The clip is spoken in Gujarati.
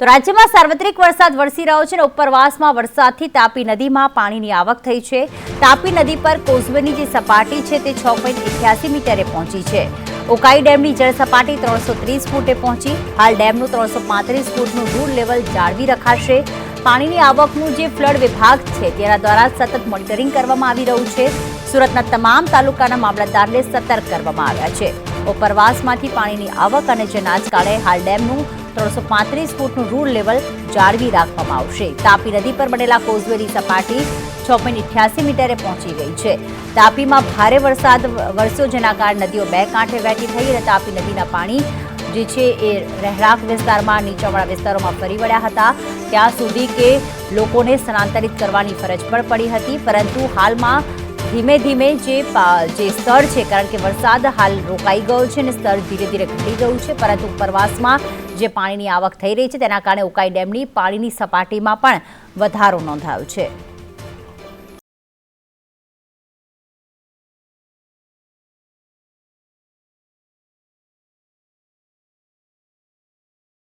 તો રાજ્યમાં સાર્વત્રિક વરસાદ વરસી રહ્યો છે અને ઉપરવાસમાં વરસાદથી તાપી નદીમાં પાણીની આવક થઈ છે. તાપી નદી પર કોઝવેની જે સપાટી છે તે છ પોઈન્ટ અઠ્યાસી મીટરે પહોંચી છે. ઉકાઈ ડેમની જળ સપાટી ત્રણસો ત્રીસ ફૂટે પહોંચી. હાલ ડેમનું ત્રણસો પાંત્રીસ ફૂટનું રૂર લેવલ જાળવી રખાશે. પાણીની આવકનું જે ફ્લડ વિભાગ છે તેના દ્વારા સતત મોનિટરિંગ કરવામાં આવી રહ્યું છે. સુરતના તમામ તાલુકાના મામલતદારને સતર્ક કરવામાં આવ્યા છે. ઉપરવાસમાંથી પાણીની આવક અને જેના કાળે હાલ ડેમનું ત્રણસો પાંત્રીસ ફૂટનું રૂર લેવલ જાળવી રાખવામાં આવશે. તાપી નદી પર બનેલા કોઝવેની સપાટી છ પોઈન્ટ અઠ્યાસી મીટરે પહોંચી ગઈ છે. તાપીમાં ભારે વરસાદ વરસ્યો જેના કારણે નદીઓ બે કાંઠે વહેતી થઈ અને તાપી નદીના પાણી જે છે એ રહેણાંક વિસ્તારમાં નીચાણવાળા વિસ્તારોમાં ફરી વળ્યા હતા. ત્યાં સુધી કે લોકોને સ્થળાંતરિત કરવાની ફરજ પણ પડી હતી, પરંતુ હાલમાં ધીમે ધીમે જે જે સ્તર છે, કારણ કે વરસાદ હાલ રોકાઈ ગયો છે અને સ્તર ધીરે ધીરે ઘટી ગયું છે, પરંતુ ઉપરવાસમાં જે પાણીની આવક થઈ રહી છે, તેના કારણે ઉકાઈ ડેમની પાણીની સપાટીમાં પણ વધારો નોંધાયો છે.